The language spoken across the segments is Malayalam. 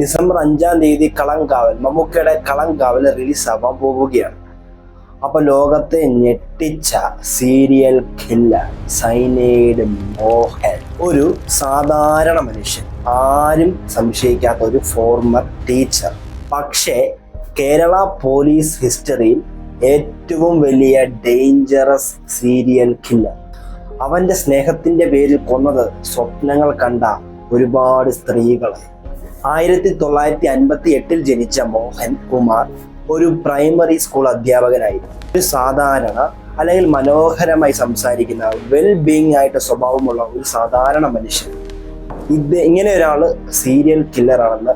ഡിസംബർ അഞ്ചാം തീയതി കളങ്കാവൽ മമ്മൂക്കയുടെ കളങ്കാവൽ റിലീസ് ആവാൻ പോവുകയാണ്. അപ്പൊ ലോകത്തെ ഞെട്ടിച്ച സീരിയൽ കില്ലർ സൈനൈഡ് മോഹൻ. ഒരു സാധാരണ മനുഷ്യൻ ആരും സംശയിക്കാത്ത ഒരു ഫോർമർ ടീച്ചർ പക്ഷേ കേരള പോലീസ് ഹിസ്റ്ററിയിൽ ഏറ്റവും വലിയ ഡേഞ്ചറസ് സീരിയൽ കില്ലർ. അവന്റെ സ്നേഹത്തിന്റെ പേരിൽ കൊന്നത് സ്വപ്നങ്ങൾ കണ്ട ഒരുപാട് സ്ത്രീകളെ. ആയിരത്തി തൊള്ളായിരത്തി അൻപത്തി എട്ടിൽ ജനിച്ച മോഹൻ കുമാർ ഒരു പ്രൈമറി സ്കൂൾ അധ്യാപകനായിരുന്നു. ഒരു സാധാരണ അല്ലെങ്കിൽ മനോഹരമായി സംസാരിക്കുന്ന വെൽ ബീങ് ആയിട്ട് സ്വഭാവമുള്ള ഒരു സാധാരണ മനുഷ്യൻ. ഇത് ഇങ്ങനെ ഒരാൾ സീരിയൽ കില്ലറാണെന്ന്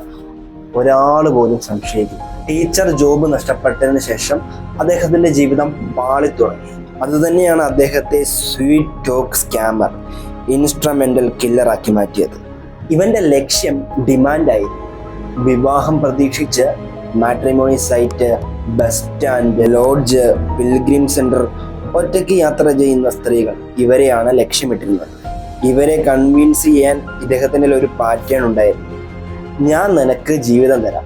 ഒരാൾ പോലും സംശയിക്കും ടീച്ചർ ജോബ് നഷ്ടപ്പെട്ടതിന് ശേഷം അദ്ദേഹത്തിന്റെ ജീവിതം പാളിത്തുടങ്ങി. അതുതന്നെയാണ് അദ്ദേഹത്തെ സ്വീറ്റ് ടോക്ക് സ്കാമർ ഇൻസ്ട്രുമെന്റൽ കില്ലറാക്കി മാറ്റിയത്. ഇവന്റെ ലക്ഷ്യം ഡിമാൻഡായി. വിവാഹം പ്രതീക്ഷിച്ച് matrimony site bus stand lodge pilgrim centre ഒറ്റയ്ക്ക് യാത്ര ചെയ്യുന്ന സ്ത്രീകൾ ഇവരെയാണ് ലക്ഷ്യമിട്ടിരുന്നത്. ഇവരെ കൺവിൻസ് ചെയ്യാൻ ഇദ്ദേഹത്തിന്റെ ഒരു പാറ്റേൺ ഉണ്ടായിരുന്നു. ഞാൻ നിനക്ക് ജീവിതം തരാം.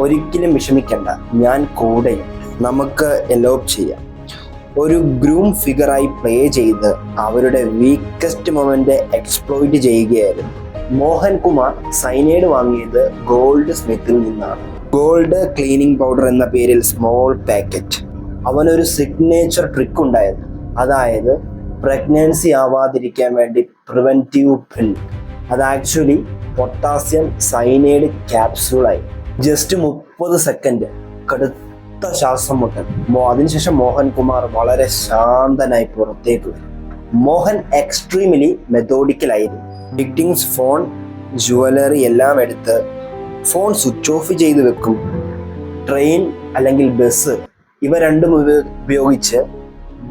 ഒരിക്കലും വിഷമിക്കണ്ട. ഞാൻ കൂടെയുണ്ട് നമുക്ക് എലോപ്പ് ചെയ്യാം. ഒരു ഗ്രൂം ഫിഗറായി പ്ലേ ചെയ്ത് അവരുടെ വീക്കസ്റ്റ് മൊമെന്റ് എക്സ്പ്ലോയിറ്റ് ചെയ്യുകയായിരുന്നു. മോഹൻ കുമാർ സൈനൈഡ് വാങ്ങിയത് ഗോൾഡ് സ്മിത്തിൽ നിന്നാണ്. ഗോൾഡ് ക്ലീനിങ് പൗഡർ എന്ന പേരിൽ സ്മോൾ പാക്കറ്റ് അവനൊരു സിഗ്നേച്ചർ ട്രിക്ക് ഉണ്ടായിരുന്നു. അതായത് പ്രഗ്നൻസി ആവാതിരിക്കാൻ വേണ്ടി പ്രിവെന്റീവ് പിൽ അത് ആക്ച്വലി പൊട്ടാസ്യം സൈനൈഡ് ക്യാപ്സ്യൂളായി ജസ്റ്റ് മുപ്പത് സെക്കൻഡ് കടുത്ത ശ്വാസം മുട്ടൽ. അതിനുശേഷം മോഹൻകുമാർ വളരെ ശാന്തനായി പുറത്തേക്ക് വരും. മോഹൻ എക്സ്ട്രീമിലി മെത്തോഡിക്കലായിരുന്നു വിക്ടിങ്സ് ഫോൺ ജുവലറി എല്ലാം എടുത്ത് ഫോൺ സ്വിച്ച് ഓഫ് ചെയ്ത് വെക്കും. ട്രെയിൻ അല്ലെങ്കിൽ ബസ് ഇവ രണ്ടും ഉപയോഗിച്ച്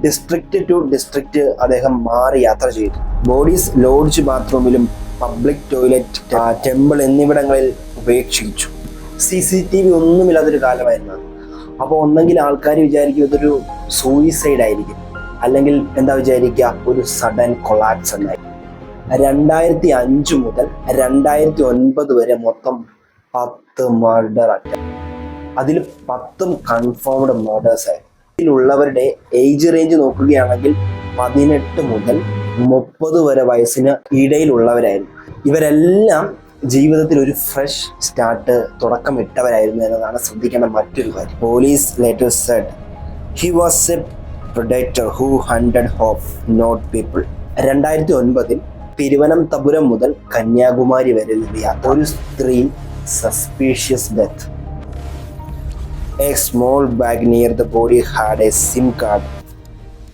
ഡിസ്ട്രിക്റ്റ് ടു ഡിസ്ട്രിക്റ്റ് അദ്ദേഹം മാറി യാത്ര ചെയ്തു. ബോഡീസ് ലോഡ്ജ് ബാത്റൂമിലും പബ്ലിക് ടോയ്ലറ്റ് ടെമ്പിൾ എന്നിവിടങ്ങളിൽ ഉപേക്ഷിച്ചു. സി സി ടി വി ഒന്നുമില്ലാത്തൊരു കാലമായിരുന്നു അപ്പോൾ ഒന്നെങ്കിൽ ആൾക്കാർ വിചാരിക്കും ഇതൊരു സൂയിസൈഡ് ആയിരിക്കും. അല്ലെങ്കിൽ എന്താ വിചാരിക്കുക? ഒരു സഡൻ കൊളാപ്സ് എന്നായി രണ്ടായിരത്തി അഞ്ച് മുതൽ രണ്ടായിരത്തി ഒൻപത് വരെ മൊത്തം പത്ത് മർഡർ അറ്റം അതിൽ പത്തും കൺഫേംഡ് മർഡേഴ്സ് ആയിരുന്നു ഇതിലുള്ളവരുടെ ഏജ് റേഞ്ച് നോക്കുകയാണെങ്കിൽ പതിനെട്ട് മുതൽ മുപ്പത് വരെ വയസ്സിന് ഇടയിലുള്ളവരായിരുന്നു. ഇവരെല്ലാം ജീവിതത്തിൽ ഒരു ഫ്രഷ് സ്റ്റാർട്ട് തുടക്കമിട്ടവരായിരുന്നു എന്നതാണ് ശ്രദ്ധിക്കേണ്ട മറ്റൊരു കാര്യം. Police later said he was a predator who hundred half not people രണ്ടായിരത്തി ഒൻപതിൽ തിരുവനന്തപുരം മുതൽ കന്യാകുമാരി വരെ യാത്ര ഒരു സ്ത്രീ suspicious death a small bag near the body had a SIM card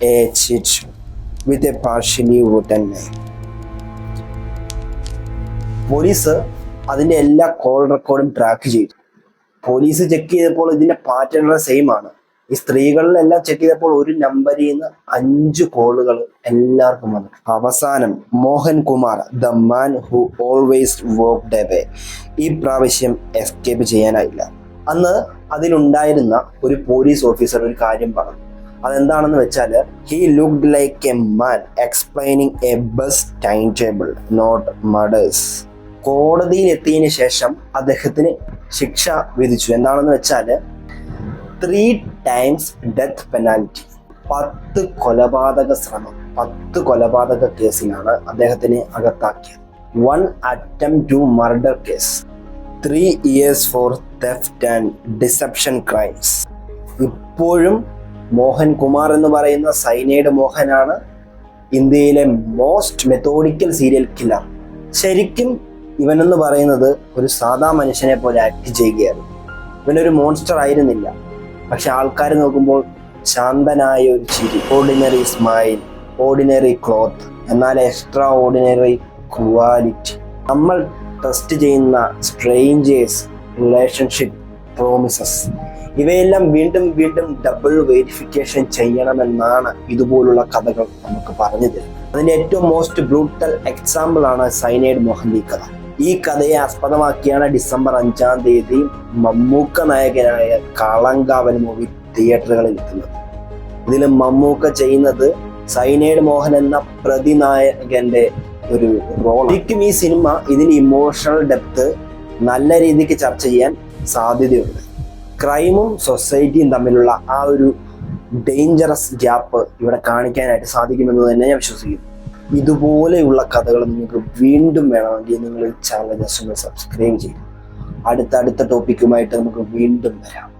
a chit with a partially wooden police അതിന്റെ എല്ലാ കോൾ റെക്കോർഡും ട്രാക്ക് ചെയ്തു. പോലീസ് ചെക്ക് ചെയ്തപ്പോൾ ഇതിന്റെ പാറ്റേൺ സെയിം ആണ്. ഈ സ്ത്രീകളിലെല്ലാം ചെക്ക് ചെയ്തപ്പോൾ ഒരു നമ്പറിൽ നിന്ന് അഞ്ച് കോളുകൾ എല്ലാവർക്കും വന്നു. അവസാനം Mohan Kumar the man who always walk way ഈ പ്രാവശ്യം എസ്കേപ്പ് ചെയ്യാനായില്ല. അന്ന് അതിലുണ്ടായിരുന്ന ഒരു പോലീസ് ഓഫീസർ ഒരു കാര്യം പറഞ്ഞു. അതെന്താണെന്ന് വെച്ചാൽ he looked like a man explaining a bus time table not murders കോടതിയിൽ എത്തിയതിന് ശേഷം അദ്ദേഹത്തിന് ശിക്ഷ വിധിച്ചു. എന്താണെന്ന് വെച്ചാൽ ത്രീ ടൈംസ് ഡെത്ത് പെനാൽറ്റി പത്ത് കൊലപാതക ശ്രമം പത്ത് കൊലപാതക കേസിലാണ് അദ്ദേഹത്തിനെ അകത്താക്കിയത്. One attempt to murder case three years for theft and deception crimes ഇപ്പോഴും മോഹൻ കുമാർ എന്ന് പറയുന്ന സൈനേഡ് മോഹനാണ് ഇന്ത്യയിലെ മോസ്റ്റ് മെത്തോഡിക്കൽ സീരിയൽ കില്ലർ ശരിക്കും ഇവനെന്ന് പറയുന്നത് ഒരു സാധാ മനുഷ്യനെ പോലെ ആക്ട് ചെയ്യുകയാണ്. ഇവനൊരു മോൺസ്റ്റർ ആയിരുന്നില്ല. പക്ഷെ ആൾക്കാർ നോക്കുമ്പോൾ ശാന്തനായ ഒരു ചിരി ഓർഡിനറി സ്മൈൽ ഓർഡിനറി ക്ലോത്ത് എന്നാൽ എക്സ്ട്രാ ഓർഡിനറി ക്വാലിറ്റി നമ്മൾ ടെസ്റ്റ് ചെയ്യുന്ന സ്ട്രേഞ്ചേഴ്സ് റിലേഷൻഷിപ്പ് പ്രോമിസസ് ഇവയെല്ലാം വീണ്ടും വീണ്ടും ഡബിൾ വെരിഫിക്കേഷൻ ചെയ്യണമെന്നാണ് ഇതുപോലുള്ള കഥകൾ നമുക്ക് പറഞ്ഞു തരുന്നത്. അതിന്റെ ഏറ്റവും മോസ്റ്റ് ബ്രൂട്ടൽ എക്സാമ്പിൾ ആണ് സൈനൈഡ് മോഹൻലി കഥ. ഈ കഥയെ ആസ്പദമാക്കിയാണ് ഡിസംബർ അഞ്ചാം തീയതി മമ്മൂക്ക നായകനായ കളങ്കാവൻ മൂവി തിയേറ്ററുകളിൽ എത്തുന്നത്. ഇതിൽ മമ്മൂക്ക ചെയ്യുന്നത് സൈനൈഡ് മോഹൻ എന്ന പ്രതിനായകന്റെ ഒരു റോൾ ശരിക്കും ഈ സിനിമ ഇതിന് ഇമോഷണൽ ഡെപ്ത് നല്ല രീതിക്ക് ചർച്ച ചെയ്യാൻ സാധ്യതയുണ്ട്. ക്രൈമും സൊസൈറ്റിയും തമ്മിലുള്ള ആ ഒരു ഡേഞ്ചറസ് ഗ്യാപ്പ് ഇവിടെ കാണിക്കാനായിട്ട് സാധിക്കുമെന്ന് തന്നെ ഞാൻ വിശ്വസിക്കുന്നു. ഇതുപോലെയുള്ള കഥകൾ നിങ്ങൾക്ക് വീണ്ടും വേണമെങ്കിൽ നിങ്ങൾ ചാനൽ ജസ്റ്റ് ഒന്ന് സബ്സ്ക്രൈബ് ചെയ്യും. അടുത്ത അടുത്ത ടോപ്പിക്കുമായിട്ട് നമുക്ക് വീണ്ടും വരാം.